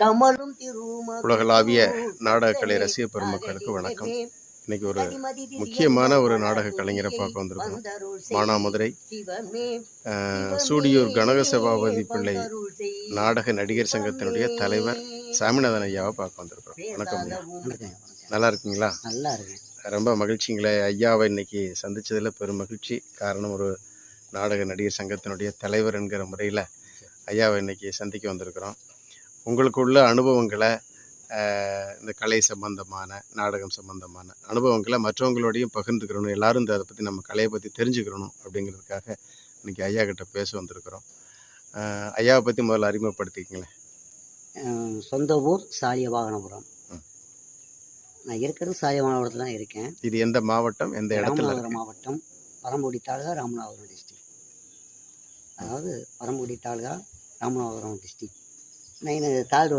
கமலும் உலகளாவிய நாடகக்கலை ரசிக பெருமக்களுக்கு வணக்கம். இன்னைக்கு ஒரு முக்கியமான ஒரு நாடக கலைஞரை பார்க்க வந்திருக்கிறோம். மானாமதுரை. சூடியூர் கனக சபாபதி பிள்ளை நாடக நடிகர் சங்கத்தினுடைய தலைவர் சாமிநாதன் ஐயாவை பார்க்க வந்திருக்கிறோம். வணக்கம் ஐயா. நல்லா இருக்கீங்களா? நல்லா இருக்கு ரொம்ப மகிழ்ச்சிங்களே. ஐயாவை இன்னைக்கு சந்திச்சதில் பெரும் மகிழ்ச்சி காரணம் ஒரு நாடக நடிகர் சங்கத்தினுடைய தலைவர் என்கிற முறையில் ஐயாவை இன்னைக்கு சந்திக்க வந்திருக்கிறோம். உங்களுக்குள்ள அனுபவங்களை இந்த கலை சம்பந்தமான நாடகம் சம்பந்தமான அனுபவங்களை மற்றவங்களோடையும் பகிர்ந்துக்கிறணும் எல்லாரும் இந்த அதை பற்றி நம்ம கலையை பற்றி தெரிஞ்சுக்கிறணும் அப்படிங்கிறதுக்காக இன்னைக்கு ஐயா கிட்ட பேச வந்திருக்கிறோம். ஐயாவை பற்றி முதல்ல அறிமுகப்படுத்திக்கங்களேன். சொந்த ஊர் சாலியவாகனபுரம். நான் இருக்கிறது சாலியவாகனபுரத்தில் தான் இருக்கேன். இது எந்த மாவட்டம்? எந்த இடத்துல மாவட்டம் பரம்புடி தாலுகா ராமநாதபுரம் டிஸ்ட்ரிக்ட் அதாவது பரம்புடி தாலுகா ராமநாதபுரம் டிஸ்ட்ரிக்ட் நான் தாழ்வு